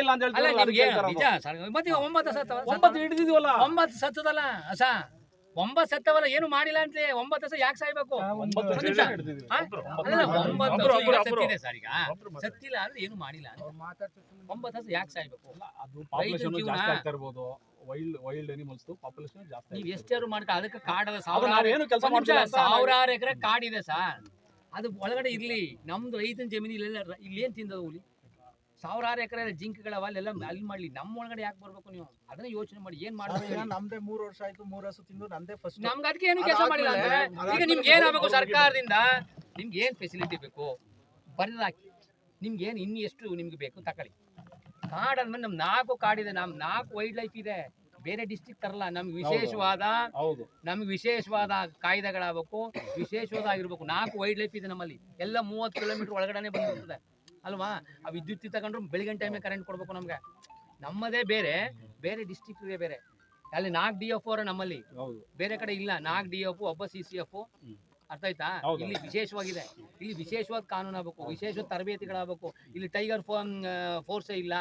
ಇಲ್ಲ ಅಂತ ಅಲ್ಲ ಹೇಳ್ತೀರಲ್ಲ, ನಿಮ್ಗೆ ನಿಜ ಸರ್, ಮತ್ತೆ ಇವಾಗ ಒಂಬತ್ತು ಸತ್ತವ ಒಂಬತ್ತು ಹಿಡಿದಿದ್ವಲ್ಲ? ಒಂಬತ್ತು ಸತ್ತದಲ್ಲ ಅಸ? ಒಂಬತ್ತು ಸತ್ತವಲ್ಲ ಏನು ಮಾಡಿಲ್ಲ ಅಂತ? ಒಂಬತ್ತು ಹಸ ಯಾಕೆ ಸಾಯ್ಬೇಕು? ಒಂಬತ್ತು ಒಂದು ನಿಮಿಷ. ಅಲ್ಲ, ಒಂಬತ್ತು ಒಬ್ರು, ಹಸು ಈಗ ಒಬ್ರು, ಒಬ್ರು. ಸತ್ತಿದೆ ಸರ್ ಈಗ. ಸತ್ತಿಲ್ಲ ಅಂದ್ರೆ ಏನು ಮಾಡಿಲ್ಲ ಅಂತ. ಒಂಬತ್ತು ಹಸು ಯಾಕೆ ಸಾಯ್ಬೇಕು? ಅಲ್ಲ, ಅದು ಪಾಪ್ಯುಲೇಷನ್ ಜೀವನ- ಜಾಸ್ತಿ ಆಗ್ತಾ ಇರ್ಬೋದು. ವೈಲ್ಡ್ ವೈಲ್ಡ್ ಅನಿಮಲ್ಸ್ ಪಾಪ್ಯುಲೇಷನ್ ಜಾಸ್ತಿ ನೀವ್ ಮಾಡ್ಕ ಅದಕ್ಕೆ ಕಾಡದ ಸಾವಿರ ಸಾವಿರಾರು ನಾವೇನು ಕೆಲಸ ಒಂದ್ ನಿಮಿಷ, ಮಾಡ್ತಿಲ್ಲ ಅಂತ ಸಾವಿರಾರು ಎಕರೆ ಕಾಡಿದೆ ಸರ್. ಅದು ಒಳಗಡೆ ಇರ್ಲಿ ನಮ್ದು ರೈತನ ಜಮೀನು ಇಲ್ಲಿ ಏನ್ ತಿಂದದ ಹುಲಿ? ಸಾವಿರಾರು ಎಕರೆ ಜಿಂಕೆಗಳವ ಅಲ್ಲೆಲ್ಲ ಅಲ್ಲಿ ಮಾಡ್ಲಿ. ನಮ್ಮ ಒಳಗಡೆ ಯಾಕೆ ಬರ್ಬೇಕು ನೀವು? ಅದನ್ನ ಯೋಚನೆ ಮಾಡಿ. ಏನ್ ಮಾಡ್ಬೇಕು? ನಮ್ದೇ ಮೂರ್ ವರ್ಷ ಆಯ್ತು ಮೂರ್ ವರ್ಷ ತಿಂದು ನಂದೇ ಫಸ್ಟ್ ನಮ್ಗೆ ಅದಕ್ಕೆ ಏನು ಕೆಲಸ ಮಾಡಿಲ್ಲ ಅಂದ್ರೆ? ಈಗ ನಿಮ್ಗೆ ಏನಾಗಬೇಕು ಸರ್ಕಾರದಿಂದ? ನಿಮ್ಗೆ ಏನ್ ಫೆಸಿಲಿಟಿ ಬೇಕು? ಬರ್ದಾಕಿ. ನಿಮ್ಗೆ ಏನು ಇನ್ನು ಎಷ್ಟು ನಿಮ್ಗೆ ಬೇಕು? ತಕೊಳ್ಳಿ. ಕಾಡಂದ್ಮೇಲೆ ನಮ್ ನಾಲ್ಕು ಕಾಡಿದೆ ನಮ್ ನಾಲ್ಕು ವೈಲ್ಡ್ ಲೈಫ್ ಇದೆ. ಬೇರೆ ಡಿಸ್ಟಿಕ್ ತರಲ್ಲ. ನಮ್ಗೆ ವಿಶೇಷವಾದ ಹೌದು. ನಮ್ಗೆ ವಿಶೇಷವಾದ ಕಾಯ್ದೆಗಳಾಗಬೇಕು. ವಿಶೇಷವಾದ ಆಗಿರ್ಬೇಕು ನಾಲ್ಕು ವೈಲ್ಡ್ ಲೈಫ್ ಇದೆ ನಮ್ಮಲ್ಲಿ. ಎಲ್ಲ ಮೂವತ್ತು ಕಿಲೋಮೀಟರ್ ಒಳಗಡೆ ಬಂದಿರ್ತದೆ ಅಲ್ವಾ? ಆ ವಿದ್ಯುತ್ ತಗೊಂಡ್ರು ಬೆಳಗಿನ ಟೈಮೇ ಕರೆಂಟ್ ಕೊಡ್ಬೇಕು ನಮ್ಗೆ. ನಮ್ಮದೇ ಬೇರೆ ಬೇರೆ ಡಿಸ್ಟಿಕ್ ಬೇರೆ. ಅಲ್ಲಿ ನಾಲ್ಕು ಡಿ ಎಫ್ ಅವರ ನಮ್ಮಲ್ಲಿ. ಬೇರೆ ಕಡೆ ಇಲ್ಲ ನಾಲ್ಕು ಡಿ ಎಫ್ ಒಬ್ಬ ಸಿ ಸಿ ಎಫ್ ಅರ್ಥ ಆಯ್ತಾ? ಇಲ್ಲಿ ವಿಶೇಷವಾಗಿದೆ. ಇಲ್ಲಿ ವಿಶೇಷವಾದ ಕಾನೂನು ಆಗಬೇಕು ವಿಶೇಷ ತರಬೇತಿಗಳಾಗಬೇಕು. ಇಲ್ಲಿ ಟೈಗರ್ ಫೋರ್ಸೇ ಇಲ್ಲ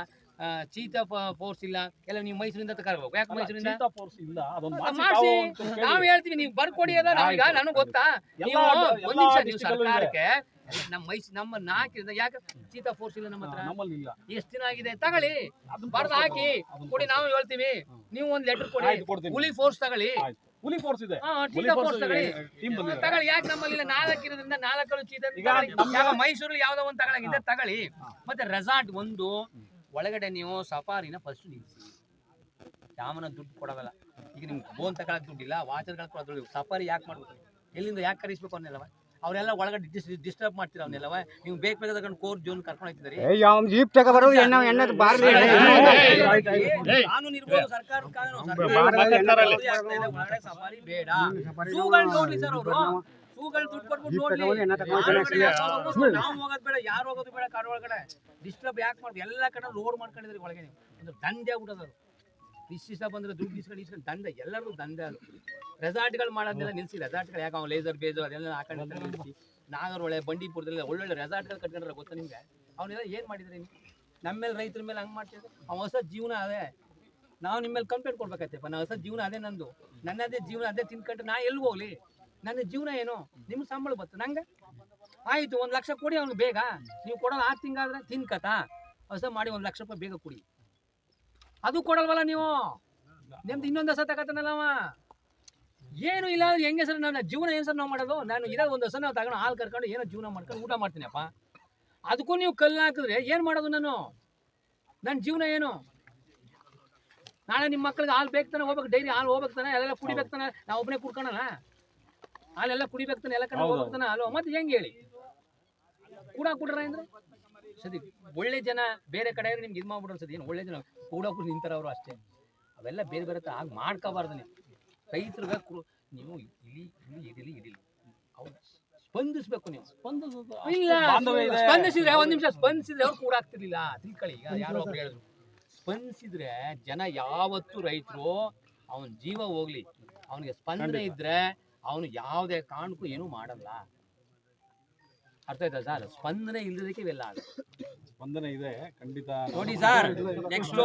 ಚೀತಾ ಫೋರ್ಸ್ ಇಲ್ಲ. ಎಲ್ಲ ನೀವು ಮೈಸೂರಿಂದ ತಗೋಬೇಕು ಯಾಕೆ ಮೈಸೂರಿಂದ. ನಾವ್ ಹೇಳ್ತೀವಿ ನೀವು ಬರ್ಕೊಡಿ ಅದ. ನನಗೆ ಗೊತ್ತಾ? ನೀವು ಒಂದ್ ನಿಮಿಷ ನೀವು. ಸರ್ಕಾರಕ್ಕೆ ನಮ್ಮ ಮೈಸ್ ನಮ್ಮ ನಾಲ್ಕರಿಂದ ಯಾಕೆ ಚೀತಾ ಫೋರ್ಸ್ ಇಲ್ಲ ನಮ್ಮ ಹತ್ರ ಎಷ್ಟು ದಿನ ಆಗಿದೆ? ತಗೊಳ್ಳಿ. ಬರ್ದು ಹಾಕಿ. ಕೊಡಿ ನಾವು ಹೇಳ್ತೀವಿ. ನೀವು ಒಂದು ಲೆಟರ್ ಕೊಡಿ. ಹುಲಿ ಫೋರ್ಸ್ ತಗೊಳ್ಳಿ. ಹುಲಿ ಫೋರ್ಸ್ ಇದೆ. ತಗೊಳ್ಳಿ. ಯಾಕೆ ನಮ್ಮಲ್ಲಿ ನಾಲ್ಕು ಇರೋದ್ರಿಂದ ನಾಲ್ಕಳು ಚೀತಾ ಮೈಸೂರಲ್ಲಿ ಯಾವ್ದೋ ಒಂದು ತಗೊಳಗಿದೆ ತಗೊಳ್ಳಿ. ಮತ್ತೆ ರೆಸಾರ್ಟ್ ಒಂದು ಒಳಗಡೆ ನೀವು ಸಫಾರಿನ ಫಸ್ಟ್ ನಿಲ್ಲಿಸಿ ಯಾವನ ದುಡ್ಡು ಕೊಡೋದಲ್ಲ. ಈಗ ನಿಮ್ಗೆ ಬೋನ್ ತಗೊಳಕ್ ದುಡ್ಡಿಲ್ಲ ವಾಚರ್ಗಳು ಕೊಡೋದು ಸಫಾರಿ ಯಾಕೆ ಮಾಡ್ಬೇಕು? ಎಲ್ಲಿಂದ ಯಾಕೆ ಕರೀಸ್ಬೇಕು ಅವನ್ನೆಲ್ಲವ ಅವರೆಲ್ಲ ಒಳಗಡೆ ಡಿಸ್ಟರ್ಬ್ ಮಾಡ್ತೀರ ಅವನ್ನೆಲ್ಲವ ನೀವು ಬೇಕು ಬೇಕಾದ ತಗೊಂಡು ಕೋರ್ ಜೋನ್ ಕರ್ಕೊಂಡು ಹೋಗ್ತಿದ್ರಿ ಜೀಪ್ ಎಣ್ಣ ಎಣ್ಣದ ಬಾರ್ಲಿ ಕಾನೂನು ಇರ್ಬೋದು ಕಾನೂನು ಸರ್ಕಾರ ಸಫಾರಿ ಬೇಡ ನೋಡ್ಲಿ ಸರ್ ಅವರು ಝೂಗಳು ದುಡ್ಡು ಕೊಟ್ಬಿಟ್ಟು ನೋಡ್ಲಿ? ನಾವು ಹೋಗೋದು ಬೇಡ ಯಾರು ಹೋಗೋದು ಬೇಡ ಕಾಡು ಒಳಗಡೆ ಡಿಸ್ಟರ್ಬ್ ಯಾಕೆ ಮಾಡ್ಬೇಕು ಎಲ್ಲ ಕಡೆ ಲೋಡ್ ಮಾಡ್ಕೊಂಡಿದ್ರಿ ಒಳಗೆ ನೀವು ಒಂದು ದಂಧೆ ಆಗ್ಬಿಟ್ಟದ ಅದು ಇಷ್ಟಿಷ್ಟ ಬಂದ್ರೆ ದುಡ್ಡು ಇಸ್ಕೊಂಡು ಇಸ್ಕೊಂಡು ದಂಧೆ ಎಲ್ಲರಿಗೂ ದಂಧೆ ಅದು. ರೆಸಾರ್ಟ್ಗಳು ಮಾಡೋದೆಲ್ಲ ನಿಲ್ಸಿ ರೆಸಾರ್ಟ್ಗಳು ಯಾಕೆ ಅವ್ನು ಲೇಸರ್ ಬೇಜು ಅದೆಲ್ಲ ಹಾಕೊಂಡು ನಿಲ್ಸಿ ನಾಗರೊಳೆ ಬಂಡೀಪುರದಲ್ಲಿ ಒಳ್ಳೊಳ್ಳೆ ರೆಸಾರ್ಟ್ಗಳು ಕಟ್ಕೊಂಡ್ರೆ ಗೊತ್ತಾ ನಿಮ್ಗೆ? ಅವನ್ನೆಲ್ಲ ಏನು ಮಾಡಿದ್ರಿ ನೀವು? ನಮ್ಮ ಮೇಲೆ ರೈತರ ಮೇಲೆ ಹಂಗೆ ಮಾಡ್ತಿದ್ರು ಅವ್ನು ಹೊಸ ಜೀವನ ಅದೇ. ನಾವು ನಿಮ್ಮ ಮೇಲೆ ಕಂಪ್ಲೇಂಟ್ ಕೊಡ್ಬೇಕಾಯ್ತಪ್ಪ. ನಾವು ಹೊಸ ಜೀವನ ಅದೇ ನಂದು. ನನ್ನದೇ ಜೀವನ ಅದೇ ತಿನ್ಕೊಂಡ್ರೆ ನಾ ಎಲ್ಲಿ ಹೋಗ್ಲಿ? ನನ್ನ ಜೀವನ ಏನು? ನಿಮ್ಮ ಸಂಬಳ ಬತ್ತು ನಂಗೆ? ಆಯಿತು ಒಂದು ಲಕ್ಷ ಕೊಡಿ ಅವ್ನಿಗೆ ಬೇಗ. ನೀವು ಕೊಡೋದು ಆರು ತಿಂಗಾದ್ರೆ ತಿನ್ಕತಾ ಹೊಸ ಮಾಡಿ ಒಂದು ಲಕ್ಷ ರೂಪಾಯಿ ಬೇಗ ಕೊಡಿ. ಅದು ಕೊಡಲ್ವಲ್ಲ ನೀವು? ನಿಮ್ದು ಇನ್ನೊಂದು ಹೊಸ ತಗತ್ತನಲ್ಲ ಅವ. ಏನು ಇಲ್ಲ ಅಂದ್ರೆ ಹೆಂಗೆ ಸರ್ ನನ್ನ ಜೀವನ ಏನು ಸರ್ ನಾವು ಮಾಡೋದು? ನಾನು ಇಲ್ಲ ಒಂದು ಹೊಸ ನಾವು ತಗೊಂಡು ಹಾಲು ಕರ್ಕೊಂಡು ಏನೋ ಜೀವನ ಮಾಡ್ಕೊಂಡು ಊಟ ಮಾಡ್ತೀನಪ್ಪ. ಅದಕ್ಕೂ ನೀವು ಕಲ್ಲು ಹಾಕಿದ್ರೆ ಏನು ಮಾಡೋದು ನಾನು? ನನ್ನ ಜೀವನ ಏನು? ನಾಳೆ ನಿಮ್ಮ ಮಕ್ಳಿಗೆ ಹಾಲು ಬೇಕ್ತಾನೆ ಹೋಗ್ಬೇಕು ಡೈರಿ ಹಾಲು ಹೋಗ್ಬೇಕಾನೆ ಎಲ್ಲ ಕುಡಿಬೇಕು ತಾನೆ. ನಾವು ಒಬ್ಬನೇ ಕುಡ್ಕೊಳಲ್ಲ. ಹಾಲೆಲ್ಲ ಕುಡಿಬೇಕು ತಾನೆ ಎಲ್ಲ ಕಡೆ ಹೋಗ್ಬೇಕಾನೆ ಹಾಲು ಅಲ್ವಾ? ಮತ್ತೆ ಹೆಂಗೆ ಹೇಳಿ? ಕೂಡ ಕುಡ್ರ ಅಂದ್ರೆ? ಸದಿ ಒಳ್ಳೆ ಜನ ಬೇರೆ ಕಡೆ ನಿಮ್ಗೆ ಇದು ಮಾಡ್ಬಿಡೋ ಸದಿ ಏನು ಒಳ್ಳೆ ಜನ ಕೂಡಕ್ಕೂ ನಿಂತಾರ ಅವರು ಅಷ್ಟೇ. ಅವೆಲ್ಲ ಬೇರೆ ಬೇರೆ ಹಾಗೆ ಮಾಡ್ಕೋಬಾರ್ದು ನೀವು ರೈತರಿಗೆ ಕು ನೀವು ಇಲ್ಲಿ ಇಲ್ಲಿ ಇದಿಲಿ ಇದಿಲಿ. ಅವ್ರು ಸ್ಪಂದಿಸ್ಬೇಕು ನೀವು. ಸ್ಪಂದಿಸೋದು ಇಲ್ಲ ಸ್ಪಂದಿಸಿದ್ರೆ ಒಂದ್ ನಿಮಿಷ ಸ್ಪಂದಿಸಿದ್ರೆ ಅವ್ರು ಕೂಡ ಆಗ್ತಿರ್ಲಿಲ್ಲ. ತಿಳ್ಕೊಳ್ಳಿ ಈಗ ಯಾರೋ ಒಬ್ರು ಹೇಳಿದ್ರು. ಸ್ಪಂದಿಸಿದ್ರೆ ಜನ ಯಾವತ್ತು ರೈತರು ಅವನ ಜೀವ ಹೋಗ್ಲಿ. ಅವನಿಗೆ ಸ್ಪಂದನೆ ಇದ್ರೆ ಅವನು ಯಾವುದೇ ಕಾರಣಕ್ಕೂ ಏನೂ ಮಾಡಲ್ಲ. ಅರ್ಥ ಆಯ್ತಾ ಸರ್ ಸ್ಪಂದನೆ ಇಲ್ಲದಕ್ಕೆ ಇವೆಲ್ಲ ಆಗುತ್ತೆ. ಸ್ಪಂದನೆ ಇದೆ ಖಂಡಿತ ನೋಡಿ ಸರ್ ನೆಕ್ಸ್ಟ್